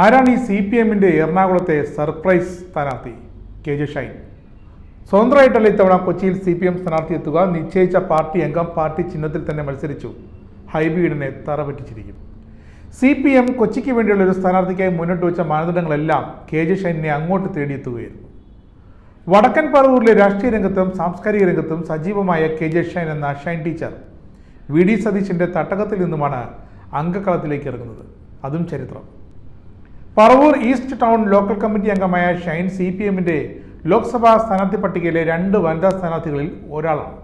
ആരാണ് ഈ C P എമ്മിന്റെ എറണാകുളത്തെ സർപ്രൈസ് സ്ഥാനാർത്ഥി? K J Shine. സ്വതന്ത്രമായിട്ടല്ല ഇത്തവണ കൊച്ചിയിൽ സി പി എം സ്ഥാനാർത്ഥി എത്തുക. നിശ്ചയിച്ച പാർട്ടി അംഗം പാർട്ടി ചിഹ്നത്തിൽ തന്നെ മത്സരിച്ചു. ഹൈബീഡിനെ തറ പറ്റിച്ചിരിക്കും സി പി എം കൊച്ചിക്ക് വേണ്ടിയുള്ള ഒരു സ്ഥാനാർത്ഥിക്കായി മുന്നോട്ട് വെച്ച മാനദണ്ഡങ്ങളെല്ലാം കെ ജെ ഷൈനെ അങ്ങോട്ട് തേടിയെത്തുകയായിരുന്നു. വടക്കൻ പറവൂരിലെ രാഷ്ട്രീയ രംഗത്തും സാംസ്കാരിക രംഗത്തും സജീവമായ കെ ജെ ഷൈൻ എന്ന ഷൈൻ ടീച്ചർ വി ഡി സതീശിന്റെ തട്ടകത്തിൽ നിന്നുമാണ് അംഗക്കളത്തിലേക്ക് ഇറങ്ങുന്നത്. അതും ചരിത്രം. Paravur east town local committee അംഗമായ ഷൈൻ സി പി എമ്മിന്റെ ലോക്സഭാ സ്ഥാനാർത്ഥി പട്ടികയിലെ രണ്ട് വനിതാ സ്ഥാനാർത്ഥികളിൽ ഒരാളാണ്.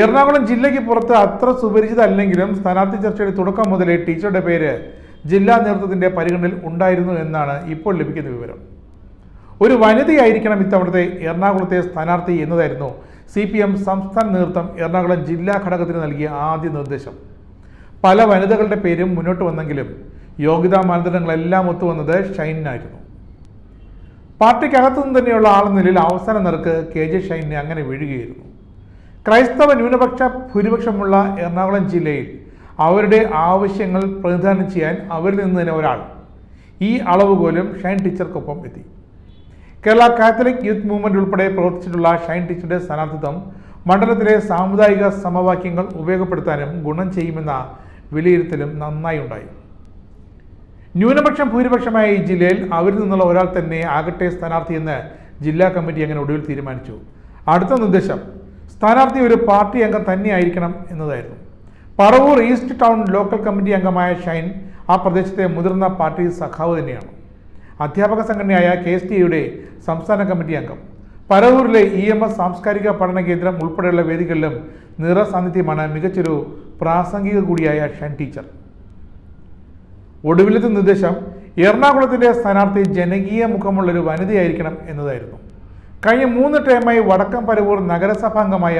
എറണാകുളം ജില്ലയ്ക്ക് പുറത്ത് അത്ര സുപരിചിതമല്ലെങ്കിലും സ്ഥാനാർത്ഥി ചർച്ചയുടെ തുടക്കം മുതലേ ടീച്ചറുടെ പേര് ജില്ലാ നേതൃത്വത്തിന്റെ പരിഗണനയിൽ ഉണ്ടായിരുന്നു എന്നാണ് ഇപ്പോൾ ലഭിക്കുന്ന വിവരം. ഒരു വനിതയായിരിക്കണം ഇത്തവണത്തെ എറണാകുളത്തെ സ്ഥാനാർത്ഥി എന്നതായിരുന്നു സി പി എം സംസ്ഥാന നേതൃത്വം എറണാകുളം ജില്ലാ ഘടകത്തിന് നൽകിയ ആദ്യ നിർദ്ദേശം. പല വനിതകളുടെ പേരും മുന്നോട്ട് വന്നെങ്കിലും യോഗ്യതാ മാനദണ്ഡങ്ങളെല്ലാം ഒത്തുവന്നത് ഷൈനിനായിരുന്നു പാർട്ടിക്കകത്തുനിന്ന് തന്നെയുള്ള ആളെന്ന നിലയിൽ അവസാന നിരക്ക് കെ ജെ ഷൈനെ അങ്ങനെ വീഴുകയായിരുന്നു. ക്രൈസ്തവ ന്യൂനപക്ഷ ഭൂരിപക്ഷമുള്ള എറണാകുളം ജില്ലയിൽ അവരുടെ ആവശ്യങ്ങൾ പ്രതിനിധാനം ചെയ്യാൻ അവരിൽ നിന്ന് തന്നെ ഒരാൾ ഈ അളവുകോലും ഷൈൻ ടീച്ചർക്കൊപ്പം എത്തി. കേരള കാത്തലിക് യൂത്ത് മൂവ്മെന്റ് ഉൾപ്പെടെ പ്രവർത്തിച്ചിട്ടുള്ള ഷൈൻ ടീച്ചറുടെ സ്ഥാനാർത്ഥിത്വം മണ്ഡലത്തിലെ സാമുദായിക സമവാക്യങ്ങൾ ഉപയോഗപ്പെടുത്താനും ഗുണം ചെയ്യുമെന്ന വിലയിരുത്തലും നന്നായി ഉണ്ടായി. ന്യൂനപക്ഷം ഭൂരിപക്ഷമായ ഈ ജില്ലയിൽ അവരിൽ നിന്നുള്ള ഒരാൾ തന്നെ ആകട്ടെ സ്ഥാനാർത്ഥിയെന്ന് ജില്ലാ കമ്മിറ്റി അങ്ങനെ ഒടുവിൽ തീരുമാനിച്ചു. അടുത്ത നിർദ്ദേശം സ്ഥാനാർത്ഥി ഒരു പാർട്ടി അംഗം തന്നെയായിരിക്കണം എന്നതായിരുന്നു. Paravur east town local committee അംഗമായ ഷൈൻ ആ പ്രദേശത്തെ മുതിർന്ന പാർട്ടി സഖാവ് തന്നെയാണ്. അധ്യാപക സംഘടനയായ കെ എസ് ടി യുടെ സംസ്ഥാന കമ്മിറ്റി അംഗം. പരവൂരിലെ ഇ എം എസ് സാംസ്കാരിക പഠന കേന്ദ്രം ഉൾപ്പെടെയുള്ള വേദികളിലും നിറസാന്നിധ്യമാണ് മികച്ചൊരു പ്രാസംഗിക കൂടിയായ ഷൈൻ ടീച്ചർ. ഒടുവിലത്തെ നിർദ്ദേശം എറണാകുളത്തിന്റെ സ്ഥാനാർത്ഥി ജനകീയ മുഖമുള്ളൊരു വനിതയായിരിക്കണം എന്നതായിരുന്നു. കഴിഞ്ഞ മൂന്ന് ടൈമായി വടക്കം പരവൂർ നഗരസഭാംഗമായ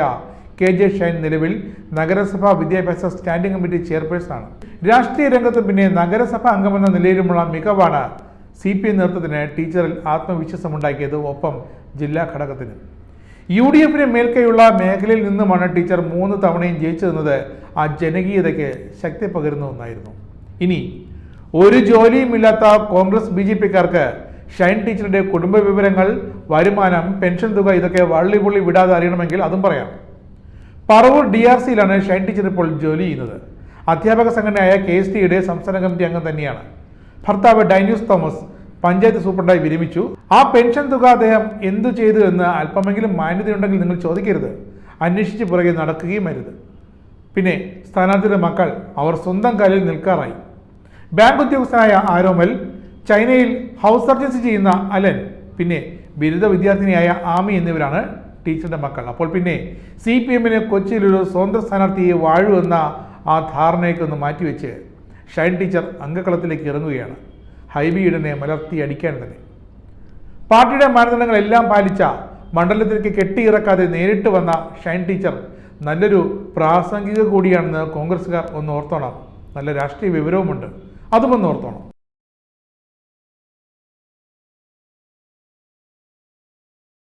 കെ ജെ ഷൈൻ നിലവിൽ നഗരസഭാ വിദ്യാഭ്യാസ സ്റ്റാൻഡിംഗ് കമ്മിറ്റി ചെയർപേഴ്സണാണ്. രാഷ്ട്രീയ രംഗത്തും പിന്നെ നഗരസഭാ അംഗമെന്ന നിലയിലുമുള്ള മികവാണ് സി പി എം നേതൃത്വത്തിന് ടീച്ചറിൽ ആത്മവിശ്വാസമുണ്ടാക്കിയത് ഒപ്പം ജില്ലാ ഘടകത്തിന്. യു ഡി എഫിന് മേൽക്കൈയുള്ള മേഖലയിൽ നിന്നുമാണ് ടീച്ചർ മൂന്ന് തവണയും ജയിച്ചതെന്നത് ആ ജനകീയതയ്ക്ക് ശക്തി പകരുന്ന ഒന്നായിരുന്നു. ഇനി ഒരു ജോലിയുമില്ലാത്ത കോൺഗ്രസ് ബി ജെ പിക്കാർക്ക് ഷൈൻ ടീച്ചറുടെ കുടുംബ വിവരങ്ങൾ വരുമാനം പെൻഷൻ തുക ഇതൊക്കെ വള്ളിപുള്ളി വിടാതെ അറിയണമെങ്കിൽ അതും പറയാം. പറവൂർ ഡി ആർ സിയിലാണ് ഷൈൻ ടീച്ചർ ഇപ്പോൾ ജോലി ചെയ്യുന്നത്. അധ്യാപക സംഘടനയായ കെ എസ് ടിയുടെ സംസ്ഥാന കമ്മിറ്റി അംഗം തന്നെയാണ്. ഭർത്താവ് ഡൈന്യൂസ് തോമസ് പഞ്ചായത്ത് സൂപ്രണ്ടായി വിരമിച്ചു. ആ പെൻഷൻ തുക അദ്ദേഹം എന്തു ചെയ്തു എന്ന് അല്പമെങ്കിലും മാന്യതയുണ്ടെങ്കിൽ നിങ്ങൾ ചോദിക്കരുത്. അന്വേഷിച്ച് പുറകെ നടക്കുകയും അരുത്. പിന്നെ സ്ഥാനാർത്ഥിയുടെ മക്കൾ അവർ സ്വന്തം കാലിൽ നിൽക്കാറായി. ബാങ്ക് ഉദ്യോഗസ്ഥനായ ആരോമൽ ചൈനയിൽ ഹൗസ് സർജൻസി ചെയ്യുന്ന അലൻ പിന്നെ ബിരുദ വിദ്യാർത്ഥിനിയായ ആമി എന്നിവരാണ് ടീച്ചറുടെ മക്കൾ. അപ്പോൾ പിന്നെ സി പി എമ്മിന് കൊച്ചിയിലൊരു സ്വതന്ത്ര സ്ഥാനാർത്ഥിയെ വാഴുവെന്ന ആ ധാരണയൊക്കെ ഒന്ന് മാറ്റിവെച്ച് ഷൈൻ ടീച്ചർ അംഗക്കളത്തിലേക്ക് ഇറങ്ങുകയാണ്. ഹൈബിയിടനെ മലർത്തി അടിക്കാൻ തന്നെ. പാർട്ടിയുടെ മാനദണ്ഡങ്ങളെല്ലാം പാലിച്ച മണ്ഡലത്തിലേക്ക് കെട്ടിയിറക്കാതെ നേരിട്ട് വന്ന ഷൈൻ ടീച്ചർ നല്ലൊരു പ്രാസംഗിക കൂടിയാണെന്ന് കോൺഗ്രസ്സുകാർ ഒന്ന് ഓർത്തോണം. നല്ല രാഷ്ട്രീയ വിവരവുമുണ്ട്. അതുമൊന്ന് ഓർത്തോണം.